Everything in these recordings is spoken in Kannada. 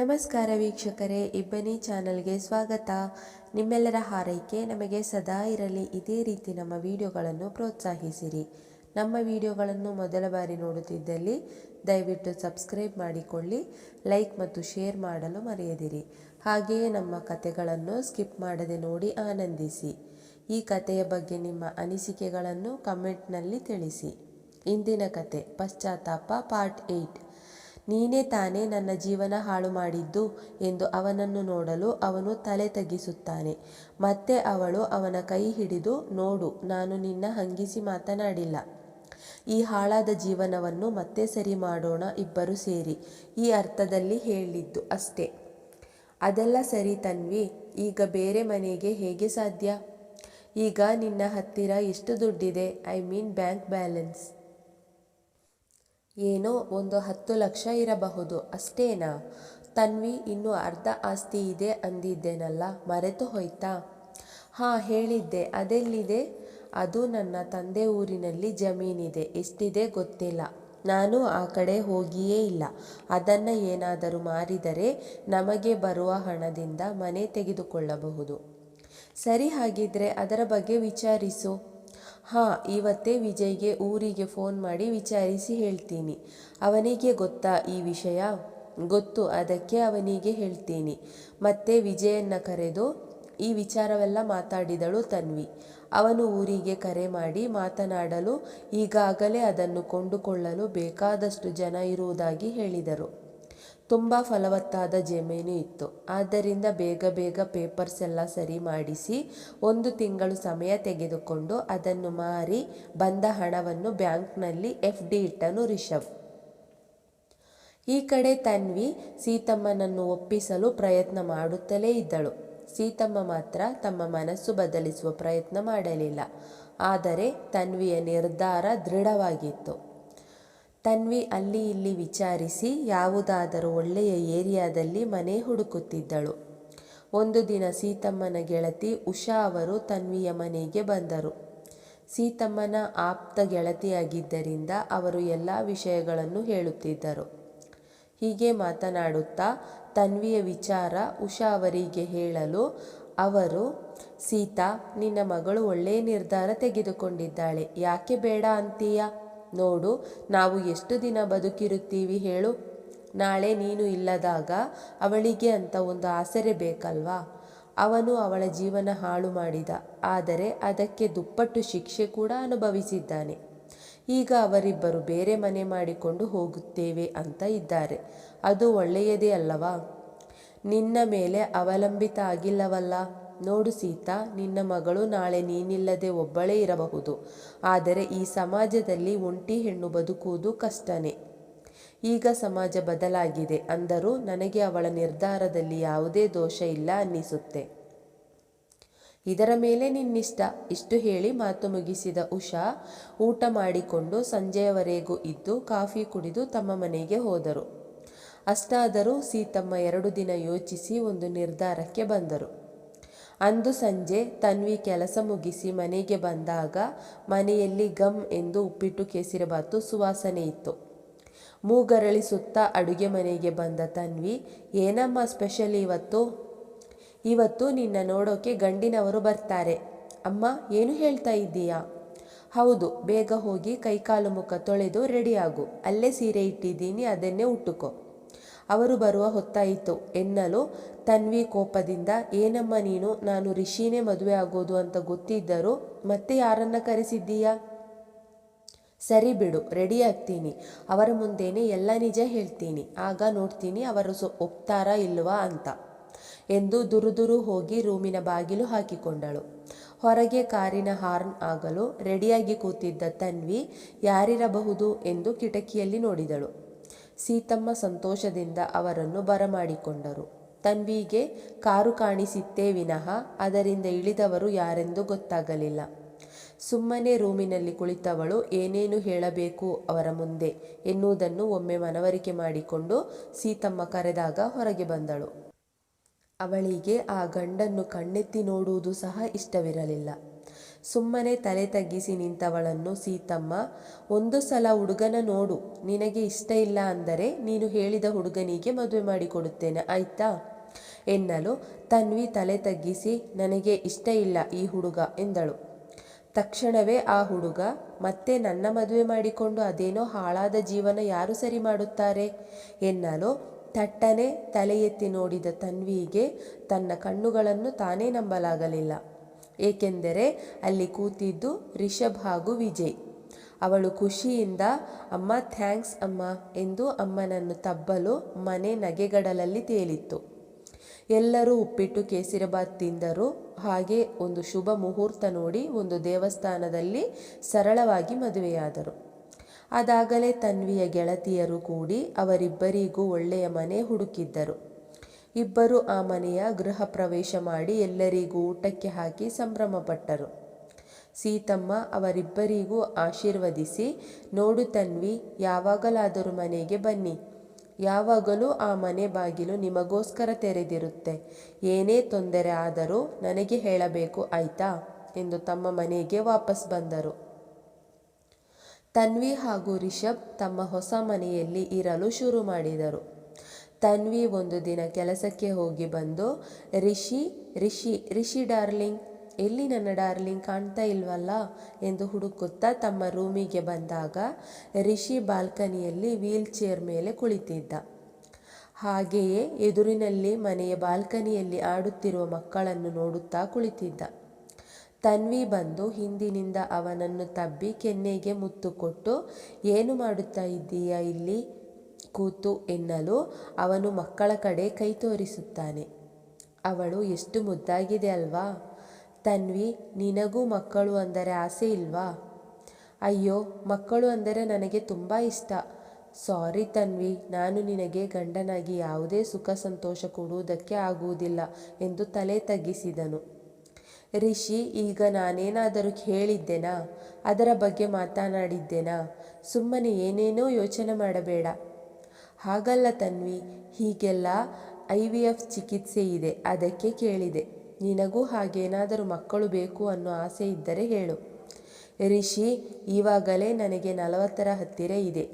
ನಮಸ್ಕಾರ ವೀಕ್ಷಕರೇ, ಇಬ್ಬನಿ ಚಾನಲ್ಗೆ ಸ್ವಾಗತ. ನಿಮ್ಮೆಲ್ಲರ ಹಾರೈಕೆ ನಮಗೆ ಸದಾ ಇರಲಿ. ಇದೇ ರೀತಿ ನಮ್ಮ ವಿಡಿಯೋಗಳನ್ನು ಪ್ರೋತ್ಸಾಹಿಸಿರಿ. ನಮ್ಮ ವಿಡಿಯೋಗಳನ್ನು ಮೊದಲ ಬಾರಿ ನೋಡುತ್ತಿದ್ದಲ್ಲಿ ದಯವಿಟ್ಟು ಸಬ್ಸ್ಕ್ರೈಬ್ ಮಾಡಿಕೊಳ್ಳಿ, ಲೈಕ್ ಮತ್ತು ಶೇರ್ ಮಾಡಲು ಮರೆಯದಿರಿ. ಹಾಗೆಯೇ ನಮ್ಮ ಕತೆಗಳನ್ನು ಸ್ಕಿಪ್ ಮಾಡದೆ ನೋಡಿ ಆನಂದಿಸಿ. ಈ ಕಥೆಯ ಬಗ್ಗೆ ನಿಮ್ಮ ಅನಿಸಿಕೆಗಳನ್ನು ಕಮೆಂಟ್ನಲ್ಲಿ ತಿಳಿಸಿ. ಇಂದಿನ ಕತೆ, ಪಶ್ಚಾತ್ತಾಪ ಪಾರ್ಟ್ ಏಯ್ಟ್. ನೀನೇ ತಾನೇ ನನ್ನ ಜೀವನ ಹಾಳು ಮಾಡಿದ್ದು ಎಂದು ಅವನನ್ನು ನೋಡಲು ಅವನು ತಲೆ ತಗ್ಗಿಸುತ್ತಾನೆ. ಮತ್ತೆ ಅವಳು ಅವನ ಕೈ ಹಿಡಿದು, ನೋಡು, ನಾನು ನಿನ್ನ ಹಂಗಿಸಿ ಮಾತನಾಡಿಲ್ಲ. ಈ ಹಾಳಾದ ಜೀವನವನ್ನು ಮತ್ತೆ ಸರಿ ಮಾಡೋಣ, ಇಬ್ಬರು ಸೇರಿ. ಈ ಅರ್ಥದಲ್ಲಿ ಹೇಳಿದ್ದು ಅಷ್ಟೇ. ಅದೆಲ್ಲ ಸರಿ ತನ್ವಿ, ಈಗ ಬೇರೆ ಮನೆಗೆ ಹೇಗೆ ಸಾಧ್ಯ? ಈಗ ನಿನ್ನ ಹತ್ತಿರ ಎಷ್ಟು ದುಡ್ಡಿದೆ? ಐ ಮೀನ್ ಬ್ಯಾಂಕ್ ಬ್ಯಾಲೆನ್ಸ್ ಏನೋ ಒಂದು ಹತ್ತು ಲಕ್ಷ ಇರಬಹುದು, ಅಷ್ಟೇನಾ? ತನ್ವಿ ಇನ್ನು ಅರ್ಧ ಆಸ್ತಿ ಇದೆ ಅಂದಿದ್ದೇನಲ್ಲ, ಮರೆತು ಹೋಯ್ತಾ? ಹಾಂ, ಹೇಳಿದ್ದೆ. ಅದೆಲ್ಲಿದೆ? ಅದು ನನ್ನ ತಂದೆ ಊರಿನಲ್ಲಿ ಜಮೀನಿದೆ. ಎಷ್ಟಿದೆ ಗೊತ್ತಿಲ್ಲ. ನಾನು ಆ ಕಡೆ ಹೋಗಿಯೇ ಇಲ್ಲ. ಅದನ್ನು ಏನಾದರೂ ಮಾರಿದರೆ ನಮಗೆ ಬರುವ ಹಣದಿಂದ ಮನೆ ತೆಗೆದುಕೊಳ್ಳಬಹುದು. ಸರಿ ಹಾಗಿದ್ರೆ ಅದರ ಬಗ್ಗೆ ವಿಚಾರಿಸು. ಹಾಂ, ಇವತ್ತೇ ವಿಜಯ್ಗೆ ಊರಿಗೆ ಫೋನ್ ಮಾಡಿ ವಿಚಾರಿಸಿ ಹೇಳ್ತೀನಿ. ಅವನಿಗೆ ಗೊತ್ತಾ ಈ ವಿಷಯ? ಗೊತ್ತು, ಅದಕ್ಕೆ ಅವನಿಗೆ ಹೇಳ್ತೀನಿ. ಮತ್ತೆ ವಿಜಯನ್ನ ಕರೆದು ಈ ವಿಚಾರವೆಲ್ಲ ಮಾತಾಡಿದಳು ತನ್ವಿ. ಅವನು ಊರಿಗೆ ಕರೆ ಮಾಡಿ ಮಾತನಾಡಲು ಈಗಾಗಲೇ ಅದನ್ನು ಕೊಂಡುಕೊಳ್ಳಲು ಬೇಕಾದಷ್ಟು ಜನ ಇರುವುದಾಗಿ ಹೇಳಿದರು. ತುಂಬ ಫಲವತ್ತಾದ ಜಮೀನು ಇತ್ತು. ಆದ್ದರಿಂದ ಬೇಗ ಬೇಗ ಪೇಪರ್ಸ್ ಎಲ್ಲ ಸರಿ ಮಾಡಿಸಿ ಒಂದು ತಿಂಗಳು ಸಮಯ ತೆಗೆದುಕೊಂಡು ಅದನ್ನು ಮಾರಿ ಬಂದ ಹಣವನ್ನು ಬ್ಯಾಂಕ್ನಲ್ಲಿ ಎಫ್ ಡಿ ಇಟ್ಟನು ರಿಷಬ್. ಈ ಕಡೆ ತನ್ವಿ ಸೀತಮ್ಮನನ್ನು ಒಪ್ಪಿಸಲು ಪ್ರಯತ್ನ ಮಾಡುತ್ತಲೇ ಇದ್ದಳು. ಸೀತಮ್ಮ ಮಾತ್ರ ತಮ್ಮ ಮನಸ್ಸು ಬದಲಿಸುವ ಪ್ರಯತ್ನ ಮಾಡಲಿಲ್ಲ. ಆದರೆ ತನ್ವಿಯ ನಿರ್ಧಾರ ದೃಢವಾಗಿತ್ತು. ತನ್ವಿ ಅಲ್ಲಿ ಇಲ್ಲಿ ವಿಚಾರಿಸಿ ಯಾವುದಾದರೂ ಒಳ್ಳೆಯ ಏರಿಯಾದಲ್ಲಿ ಮನೆ ಹುಡುಕುತ್ತಿದ್ದಳು. ಒಂದು ದಿನ ಸೀತಮ್ಮನ ಗೆಳತಿ ಉಷಾ ಅವರು ತನ್ವಿಯ ಮನೆಗೆ ಬಂದರು. ಸೀತಮ್ಮನ ಆಪ್ತ ಗೆಳತಿಯಾಗಿದ್ದರಿಂದ ಅವರು ಎಲ್ಲ ವಿಷಯಗಳನ್ನು ಹೇಳುತ್ತಿದ್ದರು. ಹೀಗೆ ಮಾತನಾಡುತ್ತಾ ತನ್ವಿಯ ವಿಚಾರ ಉಷಾ ಅವರಿಗೆ ಹೇಳಲು ಅವರು, ಸೀತಾ, ನಿನ್ನ ಮಗಳು ಒಳ್ಳೆಯ ನಿರ್ಧಾರ ತೆಗೆದುಕೊಂಡಿದ್ದಾಳೆ. ಯಾಕೆ ಬೇಡ ಅಂತೀಯ? ನೋಡು, ನಾವು ಎಷ್ಟು ದಿನ ಬದುಕಿರುತ್ತೀವಿ ಹೇಳು. ನಾಳೆ ನೀನು ಇಲ್ಲದಾಗ ಅವಳಿಗೆ ಅಂತ ಒಂದು ಆಸರೆ ಬೇಕಲ್ವಾ? ಅವನು ಅವಳ ಜೀವನ ಹಾಳು ಮಾಡಿದ, ಆದರೆ ಅದಕ್ಕೆ ದುಪ್ಪಟ್ಟು ಶಿಕ್ಷೆ ಕೂಡ ಅನುಭವಿಸಿದ್ದಾನೆ. ಈಗ ಅವರಿಬ್ಬರು ಬೇರೆ ಮನೆ ಮಾಡಿಕೊಂಡು ಹೋಗುತ್ತೇವೆ ಅಂತ ಇದ್ದಾರೆ. ಅದು ಒಳ್ಳೆಯದೇ ಅಲ್ಲವಾ? ನಿನ್ನ ಮೇಲೆ ಅವಲಂಬಿತ ಆಗಿಲ್ಲವಲ್ಲ? ನೋಡು ಸೀತಾ, ನಿನ್ನ ಮಗಳು ನಾಳೆ ನೀನಿಲ್ಲದೆ ಒಬ್ಬಳೇ ಇರಬಹುದು. ಆದರೆ ಈ ಸಮಾಜದಲ್ಲಿ ಒಂಟಿ ಹೆಣ್ಣು ಬದುಕುವುದು ಕಷ್ಟನೇ. ಈಗ ಸಮಾಜ ಬದಲಾಗಿದೆ ಅಂದರೂ ನನಗೆ ಅವಳ ನಿರ್ಧಾರದಲ್ಲಿ ಯಾವುದೇ ದೋಷ ಇಲ್ಲ ಅನ್ನಿಸುತ್ತೆ. ಇದರ ಮೇಲೆ ನಿನ್ನಿಷ್ಟ. ಇಷ್ಟು ಹೇಳಿ ಮಾತು ಮುಗಿಸಿದ ಉಷಾ ಊಟ ಮಾಡಿಕೊಂಡು ಸಂಜೆಯವರೆಗೂ ಇದ್ದು ಕಾಫಿ ಕುಡಿದು ತಮ್ಮ ಮನೆಗೆ ಹೋದರು. ಅಷ್ಟಾದರೂ ಸೀತಮ್ಮ ಎರಡು ದಿನ ಯೋಚಿಸಿ ಒಂದು ನಿರ್ಧಾರಕ್ಕೆ ಬಂದರು. ಅಂದು ಸಂಜೆ ತನ್ವಿ ಕೆಲಸ ಮುಗಿಸಿ ಮನೆಗೆ ಬಂದಾಗ ಮನೆಯಲ್ಲಿ ಗಮ್ ಎಂದು ಉಪ್ಪಿಟ್ಟು ಕೇಸರಿಬಾತು ಸುವಾಸನೆ ಇತ್ತು. ಮೂಗರಳಿಸುತ್ತಾ ಅಡುಗೆ ಮನೆಗೆ ಬಂದ ತನ್ವಿ, ಏನಮ್ಮ ಸ್ಪೆಷಲ್ ಇವತ್ತು? ಇವತ್ತು ನಿನ್ನ ನೋಡೋಕೆ ಗಂಡಿನವರು ಬರ್ತಾರೆ. ಅಮ್ಮ, ಏನು ಹೇಳ್ತಾ ಇದ್ದೀಯಾ? ಹೌದು, ಬೇಗ ಹೋಗಿ ಕೈಕಾಲು ಮುಖ ತೊಳೆದು ರೆಡಿಯಾಗು ಅಲ್ಲೇ ಸೀರೆ ಇಟ್ಟಿದ್ದೀನಿ, ಅದನ್ನೇ ಉಟ್ಟುಕೋ. ಅವರು ಬರುವ ಹೊತ್ತಾಯಿತು. ಎನ್ನಲು ತನ್ವಿ ಕೋಪದಿಂದ, ಏನಮ್ಮ ನೀನು? ನಾನು ರಿಷಿನೇ ಮದುವೆ ಆಗೋದು ಅಂತ ಗೊತ್ತಿದ್ದರೂ ಮತ್ತೆ ಯಾರನ್ನ ಕರೆಸಿದ್ದೀಯಾ? ಸರಿ ಬಿಡು ರೆಡಿ ಆಗ್ತೀನಿ. ಅವರ ಮುಂದೇನೆ ಎಲ್ಲ ನಿಜ ಹೇಳ್ತೀನಿ. ಆಗ ನೋಡ್ತೀನಿ ಅವರು ಸೊ, ಒಪ್ತಾರಾ ಇಲ್ವಾ ಅಂತ ಎಂದು ದುರುದುರು ಹೋಗಿ ರೂಮಿನ ಬಾಗಿಲು ಹಾಕಿಕೊಂಡಳು. ಹೊರಗೆ ಕಾರಿನ ಹಾರ್ನ್ ಆಗಲು ರೆಡಿಯಾಗಿ ಕೂತಿದ್ದ ತನ್ವಿ, ಯಾರಿರಬಹುದು? ಎಂದು ಕಿಟಕಿಯಲ್ಲಿ ನೋಡಿದಳು. ಸೀತಮ್ಮ ಸಂತೋಷದಿಂದ ಅವರನ್ನು ಬರಮಾಡಿಕೊಂಡರು. ತನ್ವಿಗೆ ಕಾರು ಕಾಣಿಸಿತ್ತೇ ವಿನಃ ಅದರಿಂದ ಇಳಿದವರು ಯಾರೆಂದು ಗೊತ್ತಾಗಲಿಲ್ಲ. ಸುಮ್ಮನೆ ರೂಮಿನಲ್ಲಿ ಕುಳಿತವಳು, ಏನೇನು ಹೇಳಬೇಕು ಅವರ ಮುಂದೆ? ಎನ್ನುವುದನ್ನು ಒಮ್ಮೆ ಮನವರಿಕೆ ಮಾಡಿಕೊಂಡು ಸೀತಮ್ಮ ಕರೆದಾಗ ಹೊರಗೆ ಬಂದಳು. ಅವಳಿಗೆ ಆ ಗಂಡನ್ನು ಕಣ್ಣೆತ್ತಿ ನೋಡುವುದು ಸಹ ಇಷ್ಟವಿರಲಿಲ್ಲ. ಸುಮ್ಮನೆ ತಲೆ ತಗ್ಗಿಸಿ ನಿಂತವಳನ್ನು, ಸೀತಮ್ಮ, ಒಂದು ಸಲ ಹುಡುಗನ ನೋಡು, ನಿನಗೆ ಇಷ್ಟ ಇಲ್ಲ ಅಂದರೆ ನೀನು ಹೇಳಿದ ಹುಡುಗನಿಗೆ ಮದುವೆ ಮಾಡಿಕೊಡುತ್ತೇನೆ, ಆಯ್ತಾ? ಎನ್ನಲು ತನ್ವಿ ತಲೆ ತಗ್ಗಿಸಿ, ನನಗೆ ಇಷ್ಟ ಇಲ್ಲ ಈ ಹುಡುಗ, ಎಂದಳು. ತಕ್ಷಣವೇ ಆ ಹುಡುಗ, ಮತ್ತೆ ನನ್ನ ಮದುವೆ ಮಾಡಿಕೊಂಡು ಅದೇನೋ ಹಾಳಾದ ಜೀವನ ಯಾರು ಸರಿ ಮಾಡುತ್ತಾರೆ? ಎನ್ನಲು ತಟ್ಟನೆ ತಲೆ ಎತ್ತಿ ನೋಡಿದ ತನ್ವಿಗೆ ತನ್ನ ಕಣ್ಣುಗಳನ್ನು ತಾನೇ ನಂಬಲಾಗಲಿಲ್ಲ. ಏಕೆಂದರೆ ಅಲ್ಲಿ ಕೂತಿದ್ದು ರಿಷಬ್ ಹಾಗೂ ವಿಜಯ್. ಅವಳು ಖುಷಿಯಿಂದ, ಅಮ್ಮ, ಥ್ಯಾಂಕ್ಸ್ ಅಮ್ಮ ಎಂದು ಅಮ್ಮನನ್ನು ತಬ್ಬಲು ಮನೆ ನಗೆಗಡಲಲ್ಲಿ ತೇಲಿತ್ತು. ಎಲ್ಲರೂ ಉಪ್ಪಿಟ್ಟು ಕೇಸಿರಬಾತ್ ತಿಂದರು. ಹಾಗೆ ಒಂದು ಶುಭ ಮುಹೂರ್ತ ನೋಡಿ ಒಂದು ದೇವಸ್ಥಾನದಲ್ಲಿ ಸರಳವಾಗಿ ಮದುವೆಯಾದರು. ಅದಾಗಲೇ ತನ್ವಿಯ ಗೆಳತಿಯರು ಕೂಡಿ ಅವರಿಬ್ಬರಿಗೂ ಒಳ್ಳೆಯ ಮನೆ ಹುಡುಕಿದ್ದರು. ಇಬ್ಬರು ಆ ಮನೆಯ ಗೃಹ ಪ್ರವೇಶ ಮಾಡಿ ಎಲ್ಲರಿಗೂ ಊಟಕ್ಕೆ ಹಾಕಿ ಸಂಭ್ರಮಪಟ್ಟರು. ಸೀತಮ್ಮ ಅವರಿಬ್ಬರಿಗೂ ಆಶೀರ್ವದಿಸಿ, ನೋಡು ತನ್ವಿ, ಯಾವಾಗಲಾದರೂ ಮನೆಗೆ ಬನ್ನಿ. ಯಾವಾಗಲೂ ಆ ಮನೆ ಬಾಗಿಲು ನಿಮಗೋಸ್ಕರ ತೆರೆದಿರುತ್ತೆ. ಏನೇ ತೊಂದರೆ ಆದರೂ ನನಗೆ ಹೇಳಬೇಕು, ಆಯ್ತಾ ಎಂದು ತಮ್ಮ ಮನೆಗೆ ವಾಪಸ್ ಬಂದರು. ತನ್ವಿ ಹಾಗೂ ರಿಷಬ್ ತಮ್ಮ ಹೊಸ ಮನೆಯಲ್ಲಿ ಇರಲು ಶುರು ಮಾಡಿದರು. ತನ್ವಿ ಒಂದು ದಿನ ಕೆಲಸಕ್ಕೆ ಹೋಗಿ ಬಂದು, ರಿಷಿ ರಿಷಿ ರಿಷಿ ಡಾರ್ಲಿಂಗ್, ಎಲ್ಲಿ ನನ್ನ ಡಾರ್ಲಿಂಗ್ ಕಾಣ್ತಾ ಇಲ್ವಲ್ಲ? ಎಂದು ಹುಡುಕುತ್ತಾ ತಮ್ಮ ರೂಮಿಗೆ ಬಂದಾಗ, ರಿಷಿ ಬಾಲ್ಕನಿಯಲ್ಲಿ ವೀಲ್ ಚೇರ್ ಮೇಲೆ ಕುಳಿತಿದ್ದ. ಹಾಗೆಯೇ ಎದುರಿನಲ್ಲಿ ಮನೆಯ ಬಾಲ್ಕನಿಯಲ್ಲಿ ಆಡುತ್ತಿರುವ ಮಕ್ಕಳನ್ನು ನೋಡುತ್ತಾ ಕುಳಿತಿದ್ದ. ತನ್ವಿ ಬಂದು ಹಿಂದಿನಿಂದ ಅವನನ್ನು ತಬ್ಬಿ ಕೆನ್ನೆಗೆ ಮುತ್ತು ಕೊಟ್ಟು, ಏನು ಮಾಡುತ್ತಾ ಇದ್ದೀಯಾ ಇಲ್ಲಿ? ಕೂತು ಎನ್ನಲು ಅವನು ಮಕ್ಕಳ ಕಡೆ ಕೈ ತೋರಿಸುತ್ತಾನೆ. ಅವಳು, ಎಷ್ಟು ಮುದ್ದಾಗಿದೆ ಅಲ್ವಾ? ತನ್ವಿ, ನಿನಗೂ ಮಕ್ಕಳು ಅಂದರೆ ಆಸೆ ಇಲ್ವಾ? ಅಯ್ಯೋ, ಮಕ್ಕಳು ಅಂದರೆ ನನಗೆ ತುಂಬ ಇಷ್ಟ. ಸಾರಿ ತನ್ವಿ, ನಾನು ನಿನಗೆ ಗಂಡನಾಗಿ ಯಾವುದೇ ಸುಖ ಸಂತೋಷ ಕೊಡುವುದಕ್ಕೆ ಆಗುವುದಿಲ್ಲ ಎಂದು ತಲೆ ತಗ್ಗಿಸಿದನು. ರಿಷಿ, ಈಗ ನಾನೇನಾದರೂ ಹೇಳಿದ್ದೆನಾ? ಅದರ ಬಗ್ಗೆ ಮಾತನಾಡಿದ್ದೆನಾ? ಸುಮ್ಮನೆ ಏನೇನೋ ಯೋಚನೆ ಮಾಡಬೇಡ. ಹಾಗಲ್ಲ ತನ್ವಿ, ಹೀಗೆಲ್ಲ ಐ ವಿ ಎಫ್ ಚಿಕಿತ್ಸೆ ಇದೆ, ಅದಕ್ಕೆ ಕೇಳಿದೆ. ನಿನಗೂ ಹಾಗೇನಾದರೂ ಮಕ್ಕಳು ಬೇಕು ಅನ್ನೋ ಆಸೆ ಇದ್ದರೆ ಹೇಳು. ರಿಷಿ, ಈವಾಗಲೇ ನನಗೆ ನಲವತ್ತರ ಹತ್ತಿರ ಇದೆ.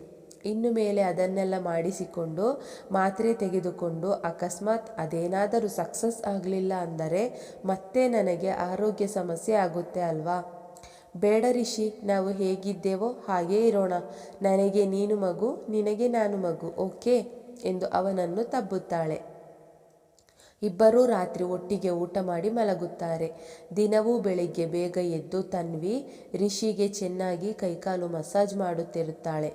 ಇನ್ನು ಮೇಲೆ ಅದನ್ನೆಲ್ಲ ಮಾಡಿಸಿಕೊಂಡು, ಮಾತ್ರೆ ತೆಗೆದುಕೊಂಡು ಅಕಸ್ಮಾತ್ ಅದೇನಾದರೂ ಸಕ್ಸಸ್ ಆಗಲಿಲ್ಲ ಅಂದರೆ ಮತ್ತೆ ನನಗೆ ಆರೋಗ್ಯ ಸಮಸ್ಯೆ ಆಗುತ್ತೆ ಅಲ್ವಾ? ಬೇಡ ರಿಷಿ, ನಾವು ಹೇಗಿದ್ದೇವೋ ಹಾಗೇ ಇರೋಣ. ನನಗೆ ನೀನು ಮಗು, ನಿನಗೆ ನಾನು ಮಗು, ಓಕೆ? ಎಂದು ಅವನನ್ನು ತಬ್ಬುತ್ತಾಳೆ. ಇಬ್ಬರೂ ರಾತ್ರಿ ಒಟ್ಟಿಗೆ ಊಟ ಮಾಡಿ ಮಲಗುತ್ತಾರೆ. ದಿನವೂ ಬೆಳಿಗ್ಗೆ ಬೇಗ ಎದ್ದು ತನ್ವಿ ರಿಷಿಗೆ ಚೆನ್ನಾಗಿ ಕೈಕಾಲು ಮಸಾಜ್ ಮಾಡುತ್ತಿರುತ್ತಾಳೆ.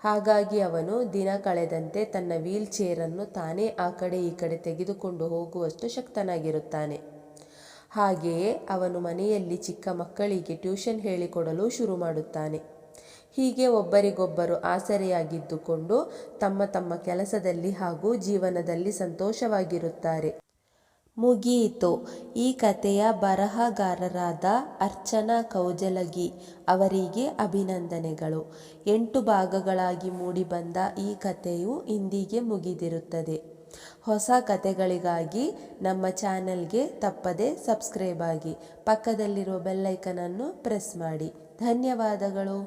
ಹಾಗಾಗಿ ಅವನು ದಿನ ಕಳೆದಂತೆ ತನ್ನ ವೀಲ್ ಚೇರನ್ನು ತಾನೇ ಆ ಕಡೆ ಈ ಕಡೆ ತೆಗೆದುಕೊಂಡು ಹೋಗುವಷ್ಟು ಶಕ್ತನಾಗಿರುತ್ತಾನೆ. ಹಾಗೆಯೇ ಅವನು ಮನೆಯಲ್ಲಿ ಚಿಕ್ಕ ಮಕ್ಕಳಿಗೆ ಟ್ಯೂಷನ್ ಹೇಳಿಕೊಡಲು ಶುರು ಮಾಡುತ್ತಾನೆ. ಹೀಗೆ ಒಬ್ಬರಿಗೊಬ್ಬರು ಆಸರೆಯಾಗಿದ್ದುಕೊಂಡು ತಮ್ಮ ತಮ್ಮ ಕೆಲಸದಲ್ಲಿ ಹಾಗೂ ಜೀವನದಲ್ಲಿ ಸಂತೋಷವಾಗಿರುತ್ತಾರೆ. ಮುಗಿಯಿತು ಈ ಕಥೆಯ ಬರಹಗಾರರಾದ ಅರ್ಚನಾ ಕೌಜಲಗಿ ಅವರಿಗೆ ಅಭಿನಂದನೆಗಳು. ಎಂಟು ಭಾಗಗಳಾಗಿ ಮೂಡಿಬಂದ ಈ ಕಥೆಯು ಇಂದಿಗೆ ಮುಗಿದಿರುತ್ತದೆ. ಹೊಸ ಕಥೆಗಳಿಗಾಗಿ ನಮ್ಮ ಚಾನೆಲ್ಗೆ ತಪ್ಪದೆ ಸಬ್ಸ್ಕ್ರೈಬ್ ಆಗಿ ಪಕ್ಕದಲ್ಲಿರುವ ಬೆಲ್ಲೈಕನನ್ನು ಪ್ರೆಸ್ ಮಾಡಿ. ಧನ್ಯವಾದಗಳು.